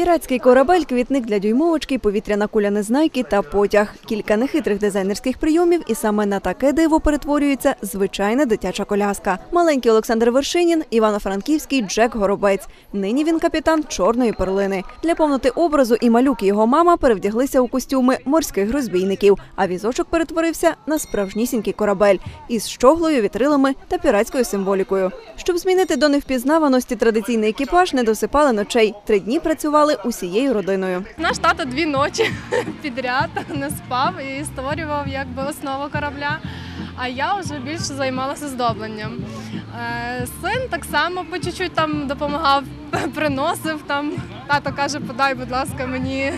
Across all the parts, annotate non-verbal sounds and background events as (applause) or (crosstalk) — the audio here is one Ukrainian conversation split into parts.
Піратський корабель, квітник для дюймовочки, повітряна куля незнайки та потяг. Кілька нехитрих дизайнерських прийомів, і саме на таке диво перетворюється звичайна дитяча коляска. Маленький Олександр Вершинін, Івано-Франківський Джек Горобець. Нині він капітан чорної перлини. Для повноти образу і малюк і його мама перевдяглися у костюми морських розбійників, а візочок перетворився на справжнісінький корабель із щоглою, вітрилами та піратською символікою. Щоб змінити до невпізнаваності традиційний екіпаж, не досипали ночей. Три дні працювали усією родиною. Наш тато дві ночі (laughs) підряд не спав і створював якби основу корабля. А я вже більше займалася здобленням. Е, Син так само по чуть-чуть там допомагав, (laughs) приносив там. Тато каже, подай, будь ласка, мені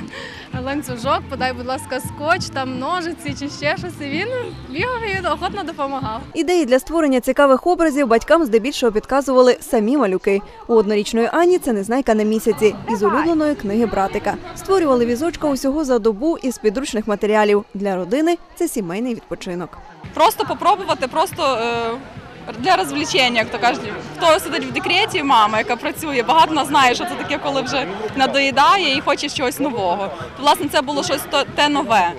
ланцюжок, подай, будь ласка, скотч, там ножиці чи ще щось. І він бігав і охотно допомагав. Ідеї для створення цікавих образів батькам здебільшого підказували самі малюки. У однорічної Ані це незнайка на місяці із улюбленої книги братика. Створювали візочка усього за добу із підручних матеріалів. Для родини це сімейний відпочинок. Просто попробувати, просто е, для розвлечення, як то кажуть. Хто сидить в декреті, мама, яка працює, багато нас знає, що це таке, коли вже надоїдає і хоче чогось нового. То, власне, це було щось те нове.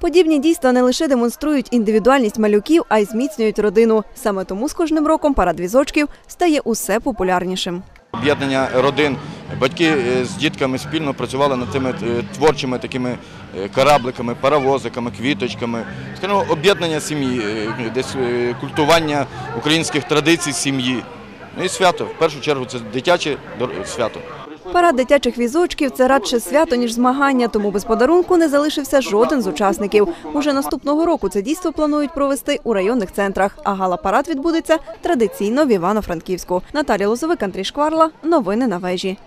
Подібні дійства не лише демонструють індивідуальність малюків, а й зміцнюють родину. Саме тому з кожним роком парад візочків стає усе популярнішим. Об'єднання родин, батьки е, з дітками спільно працювали над тими е, творчими такими е, корабликами, паровозиками, квіточками. Скажімо, об'єднання сім'ї, десь культування українських традицій сім'ї. Ну і свято. В першу чергу це дитяче свято. Парад дитячих візочків це радше свято ніж змагання, тому без подарунку не залишився жоден з учасників. Уже наступного року це дійство планують провести у районних центрах. А гала-парад відбудеться традиційно в Івано-Франківську. Наталія Лозовик, Андрій Шкварла. Новини на вежі.